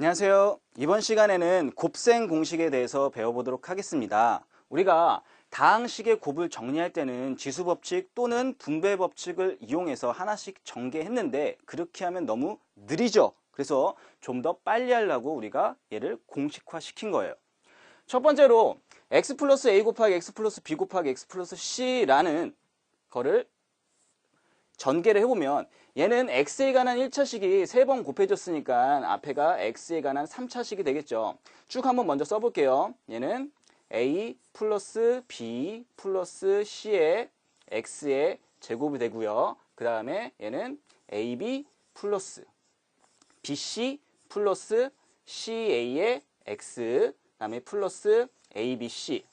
안녕하세요. 이번 시간에는 곱셈 공식에 대해서 배워보도록 하겠습니다. 우리가 다항식의 곱을 정리할 때는 지수 법칙 또는 분배 법칙을 이용해서 하나씩 전개했는데 그렇게 하면 너무 느리죠. 그래서 좀 더 빨리 하려고 우리가 얘를 공식화 시킨 거예요. 첫 번째로 x 플러스 a 곱하기 x 플러스 b 곱하기 x 플러스 c라는 거를 전개를 해보면 얘는 x에 관한 1차식이 3번 곱해졌으니까 앞에가 x에 관한 3차식이 되겠죠. 쭉 한번 먼저 써볼게요. 얘는 a 플러스 b 플러스 c의 x의 제곱이 되고요. 그 다음에 얘는 ab 플러스 bc 플러스 ca의 x 그 다음에 플러스 abc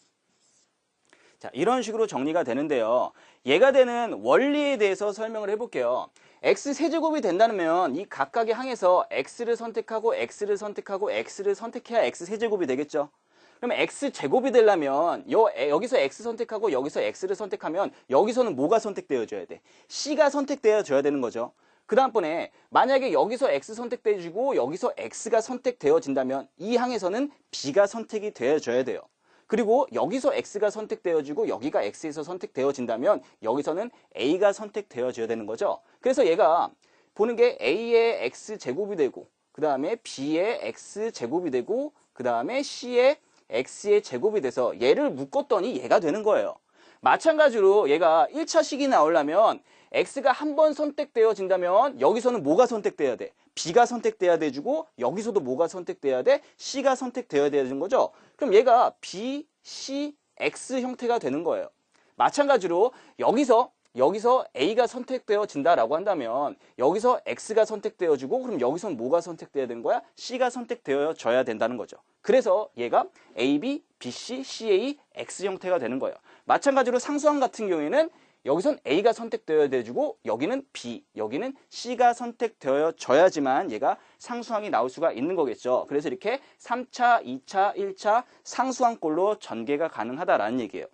자, 이런 식으로 정리가 되는데요. 얘가 되는 원리에 대해서 설명을 해볼게요. x 세제곱이 된다면 이 각각의 항에서 x를 선택하고 x를 선택하고 x를 선택해야 x 세제곱이 되겠죠. 그러면 x 제곱이 되려면 요, 여기서 x 선택하고 여기서 x를 선택하면 여기서는 뭐가 선택되어져야 돼? c가 선택되어져야 되는 거죠. 그 다음번에 만약에 여기서 x 선택되어지고 여기서 x가 선택되어진다면 이 항에서는 b가 선택이 되어져야 돼요. 그리고 여기서 x가 선택되어지고 여기가 x에서 선택되어진다면 여기서는 a가 선택되어져야 되는 거죠. 그래서 얘가 보는 게 a의 x 제곱이 되고 그 다음에 b의 x 제곱이 되고 그 다음에 c의 x의 제곱이 돼서 얘를 묶었더니 얘가 되는 거예요. 마찬가지로 얘가 1차식이 나오려면 x가 한 번 선택되어진다면 여기서는 뭐가 선택돼야 돼? B가 선택돼야 돼주고 여기서도 뭐가 선택돼야 돼? c가 선택돼야 되는 거죠. 그럼 얘가 b, c, x 형태가 되는 거예요. 마찬가지로 여기서 여기서 a가 선택되어진다라고 한다면 여기서 x가 선택되어지고 그럼 여기선 뭐가 선택돼야 되는 거야? c가 선택되어져야 된다는 거죠. 그래서 얘가 a, b, b, c, c, a, x 형태가 되는 거예요. 마찬가지로 상수항 같은 경우에는 여기선 A가 선택되어야 되고 여기는 B, 여기는 C가 선택되어져야지만 얘가 상수항이 나올 수가 있는 거겠죠. 그래서 이렇게 3차, 2차, 1차 상수항꼴로 전개가 가능하다라는 얘기예요.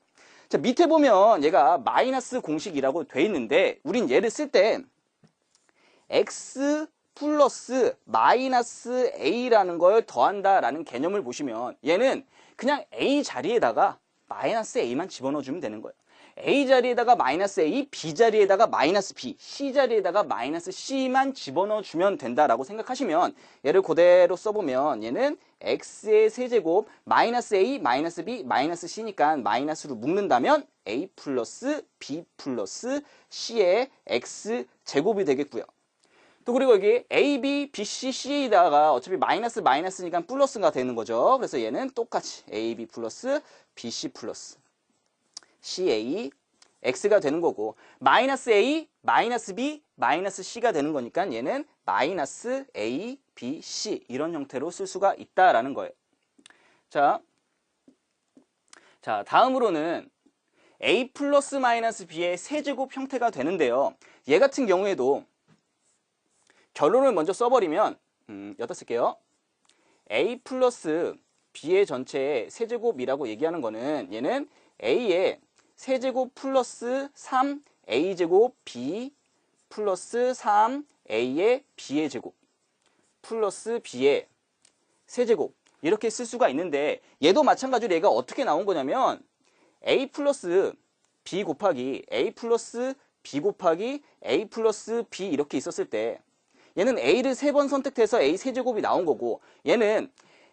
자, 밑에 보면 얘가 마이너스 공식이라고 돼 있는데 우린 얘를 쓸 때 x 플러스 마이너스 a라는 걸 더한다라는 개념을 보시면 얘는 그냥 a 자리에다가 마이너스 a만 집어넣어주면 되는 거예요. A 자리에다가 마이너스 A, B 자리에다가 마이너스 B, C 자리에다가 마이너스 C만 집어넣어 주면 된다라고 생각하시면 얘를 그대로 써보면 얘는 X의 세제곱 마이너스 A, 마이너스 B, 마이너스 C니까 마이너스로 묶는다면 A 플러스 B 플러스 C의 X 제곱이 되겠고요. 또 그리고 여기 A, B, B, C, C에다가 어차피 마이너스 마이너스니까 플러스가 되는 거죠. 그래서 얘는 똑같이 A, B 플러스 B, C 플러스 CA X가 되는 거고 마이너스 A, 마이너스 B, 마이너스 C가 되는 거니까 얘는 마이너스 A, B, C 이런 형태로 쓸 수가 있다라는 거예요. 자, 자 다음으로는 A 플러스 마이너스 B의 세제곱 형태가 되는데요. 얘 같은 경우에도 결론을 먼저 써버리면 음, 여기다 쓸게요. A 플러스 B의 전체의 세제곱이라고 얘기하는 거는 얘는 A의 세제곱 플러스 3a제곱 b 플러스 3a의 b의 제곱 플러스 b의 세제곱. 이렇게 쓸 수가 있는데 얘도 마찬가지로 얘가 어떻게 나온 거냐면 a 플러스 b 곱하기 a 플러스 b 곱하기 a 플러스 b 이렇게 있었을 때 얘는 a를 세 번 선택해서 a 세제곱이 나온 거고 얘는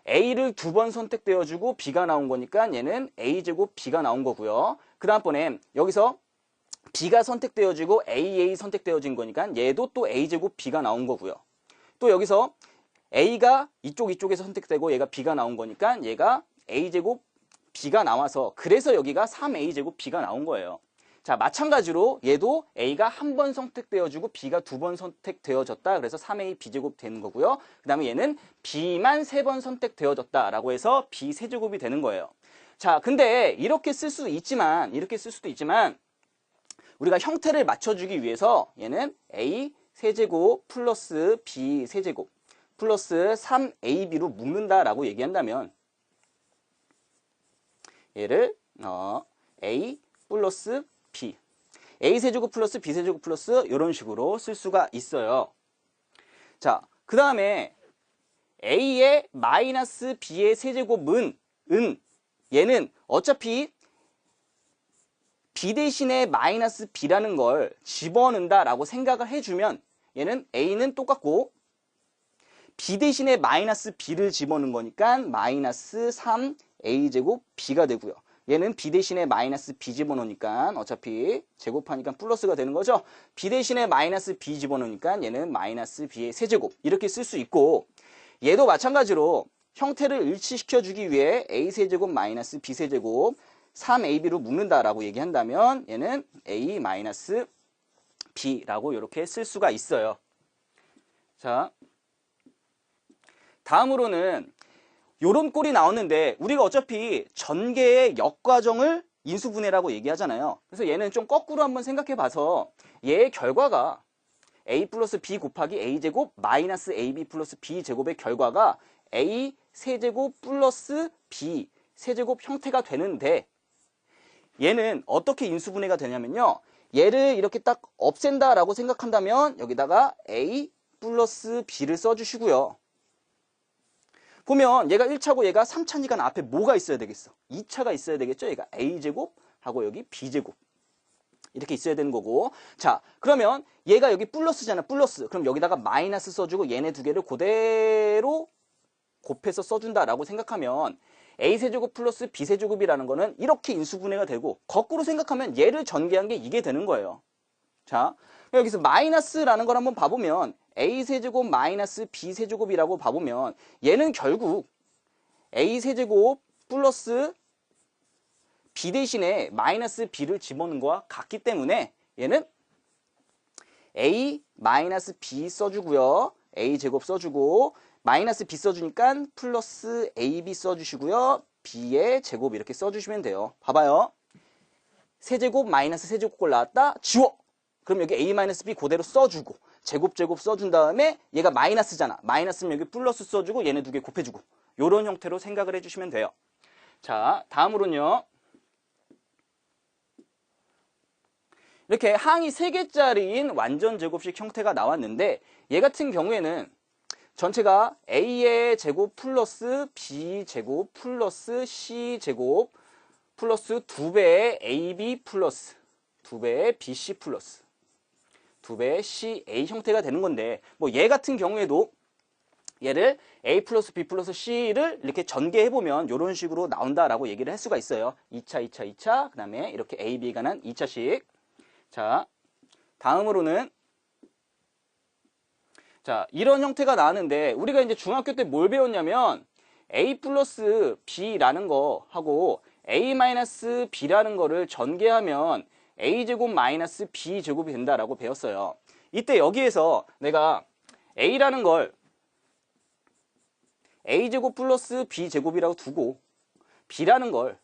a를 두 번 선택되어주고 b가 나온 거니까 얘는 a제곱 b가 나온 거고요. 그 다음번에 여기서 B가 선택되어지고 AA 선택되어진 거니까 얘도 또 A제곱 B가 나온 거고요. 또 여기서 A가 이쪽 이쪽에서 선택되고 얘가 B가 나온 거니까 얘가 A제곱 B가 나와서 그래서 여기가 3A제곱 B가 나온 거예요. 자 마찬가지로 얘도 A가 한 번 선택되어지고 B가 두 번 선택되어졌다. 그래서 3A B제곱 되는 거고요. 그 다음에 얘는 B만 세 번 선택되어졌다라고 해서 B 세제곱이 되는 거예요. 자, 근데 이렇게 쓸 수도 있지만, 이렇게 쓸 수도 있지만, 우리가 형태를 맞춰주기 위해서 얘는 a 세제곱 플러스 b 세제곱 플러스 3ab로 묶는다라고 얘기한다면 얘를 어, a 플러스 b a 세제곱 플러스 b 세제곱 플러스 이런 식으로 쓸 수가 있어요. 자, 그 다음에 a의 마이너스 b의 세제곱은 은 얘는 어차피 b 대신에 마이너스 b라는 걸 집어넣는다 라고 생각을 해주면 얘는 a는 똑같고 b 대신에 마이너스 b를 집어넣은 거니까 마이너스 3a제곱 b가 되고요. 얘는 b 대신에 마이너스 b 집어넣으니까 어차피 제곱하니까 플러스가 되는 거죠. b 대신에 마이너스 b 집어넣으니까 얘는 마이너스 b의 세제곱 이렇게 쓸 수 있고 얘도 마찬가지로 형태를 일치시켜주기 위해 a세제곱 마이너스 b세제곱 3ab로 묶는다라고 얘기한다면 얘는 a 마이너스 b라고 이렇게 쓸 수가 있어요. 자, 다음으로는 요런 꼴이 나오는데 우리가 어차피 전개의 역과정을 인수분해라고 얘기하잖아요. 그래서 얘는 좀 거꾸로 한번 생각해 봐서 얘의 결과가 a 플러스 b 곱하기 a제곱 마이너스 ab 플러스 b제곱의 결과가 a 세제곱 플러스 b 세제곱 형태가 되는데 얘는 어떻게 인수분해가 되냐면요. 얘를 이렇게 딱 없앤다라고 생각한다면 여기다가 a 플러스 b를 써주시고요. 보면 얘가 1차고 얘가 3차니까 앞에 뭐가 있어야 되겠어? 2차가 있어야 되겠죠? 얘가 a제곱 하고 여기 b제곱 이렇게 있어야 되는 거고 자 그러면 얘가 여기 플러스잖아 플러스 그럼 여기다가 마이너스 써주고 얘네 두 개를 그대로 곱해서 써준다라고 생각하면 a세제곱 플러스 b세제곱이라는 거는 이렇게 인수분해가 되고 거꾸로 생각하면 얘를 전개한 게 이게 되는 거예요 자 여기서 마이너스라는 걸 한번 봐보면 a세제곱 마이너스 b세제곱이라고 봐보면 얘는 결국 a세제곱 플러스 b 대신에 마이너스 b를 집어넣은 거와 같기 때문에 얘는 a 마이너스 b 써주고요. a제곱 써주고 마이너스 b 써주니까 플러스 ab 써주시고요. b의 제곱 이렇게 써주시면 돼요. 봐봐요. 세제곱 마이너스 세제곱 꼴 나왔다. 지워. 그럼 여기 a 마이너스 b 그대로 써주고 제곱 제곱 써준 다음에 얘가 마이너스잖아. 마이너스면 여기 플러스 써주고 얘네 두 개 곱해주고 요런 형태로 생각을 해주시면 돼요. 자 다음으로는요. 이렇게 항이 3개짜리인 완전 제곱식 형태가 나왔는데 얘 같은 경우에는 전체가 a의 제곱 플러스 b 제곱 플러스 c 제곱 플러스 2배의 ab 플러스 2배의 bc 플러스 2배의 ca 형태가 되는 건데 뭐 얘 같은 경우에도 얘를 a 플러스 b 플러스 c를 이렇게 전개해보면 이런 식으로 나온다라고 얘기를 할 수가 있어요. 2차, 2차, 2차 그 다음에 이렇게 a, b가 난 2차씩 자, 다음으로는 자, 이런 형태가 나왔는데 우리가 이제 중학교 때 뭘 배웠냐면 a 플러스 b라는 거 하고 a 마이너스 b라는 거를 전개하면 a제곱 마이너스 b제곱이 된다라고 배웠어요. 이때 여기에서 내가 a라는 걸 a제곱 플러스 b제곱이라고 두고 b라는 걸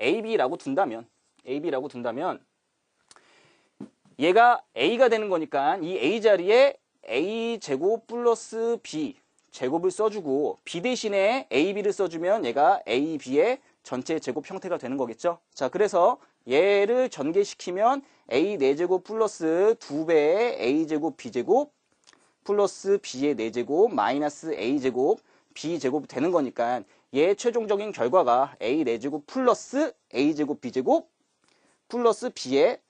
ab라고 둔다면 ab라고 둔다면 얘가 a가 되는 거니까 이 a 자리에 a 제곱 플러스 b 제곱을 써주고 b 대신에 ab를 써주면 얘가 a, b의 전체 제곱 형태가 되는 거겠죠. 자, 그래서 얘를 전개시키면 a 4제곱 플러스 2배의 a 제곱 b 제곱 플러스 b의 4제곱 마이너스 a 제곱 b 제곱 되는 거니까 얘 최종적인 결과가 a 4제곱 플러스 a 제곱 b 제곱 플러스 b의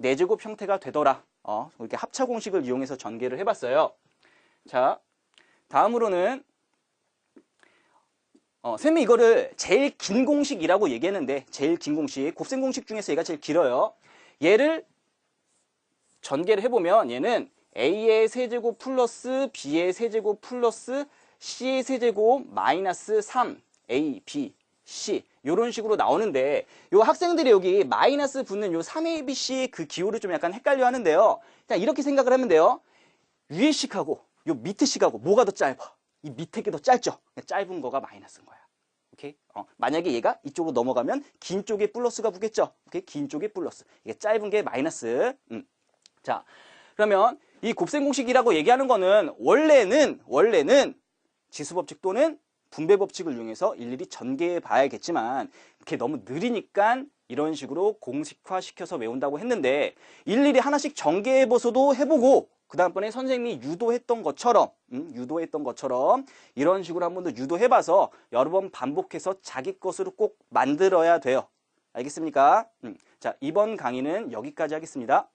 4제곱 형태가 되더라. 어, 이렇게 합차 공식을 이용해서 전개를 해봤어요. 자, 다음으로는 어, 쌤이 이거를 제일 긴 공식이라고 얘기했는데 제일 긴 공식, 곱셈 공식 중에서 얘가 제일 길어요. 얘를 전개를 해보면 얘는 a의 세제곱 플러스 b의 세제곱 플러스 c의 세제곱 마이너스 3a, b, c 이런 식으로 나오는데 요 학생들이 여기 마이너스 붙는 요 3abc 그 기호를 좀 약간 헷갈려 하는데요. 그냥 이렇게 생각을 하면 돼요. 위에 식하고 요 밑에 식하고 뭐가 더 짧아? 이 밑에 게 더 짧죠? 짧은 거가 마이너스인 거야. 오케이? 어, 만약에 얘가 이쪽으로 넘어가면 긴 쪽에 플러스가 붙겠죠? 오케이? 긴 쪽에 플러스. 이게 짧은 게 마이너스. 음. 자, 그러면 이 곱셈 공식이라고 얘기하는 거는 원래는 원래는 지수 법칙 또는 분배 법칙을 이용해서 일일이 전개해 봐야겠지만 이렇게 너무 느리니까 이런 식으로 공식화 시켜서 외운다고 했는데 일일이 하나씩 전개해 보서도 해보고 그 다음번에 선생님이 유도했던 것처럼 음, 유도했던 것처럼 이런 식으로 한 번 더 유도해봐서 여러 번 반복해서 자기 것으로 꼭 만들어야 돼요. 알겠습니까? 음, 자 이번 강의는 여기까지 하겠습니다.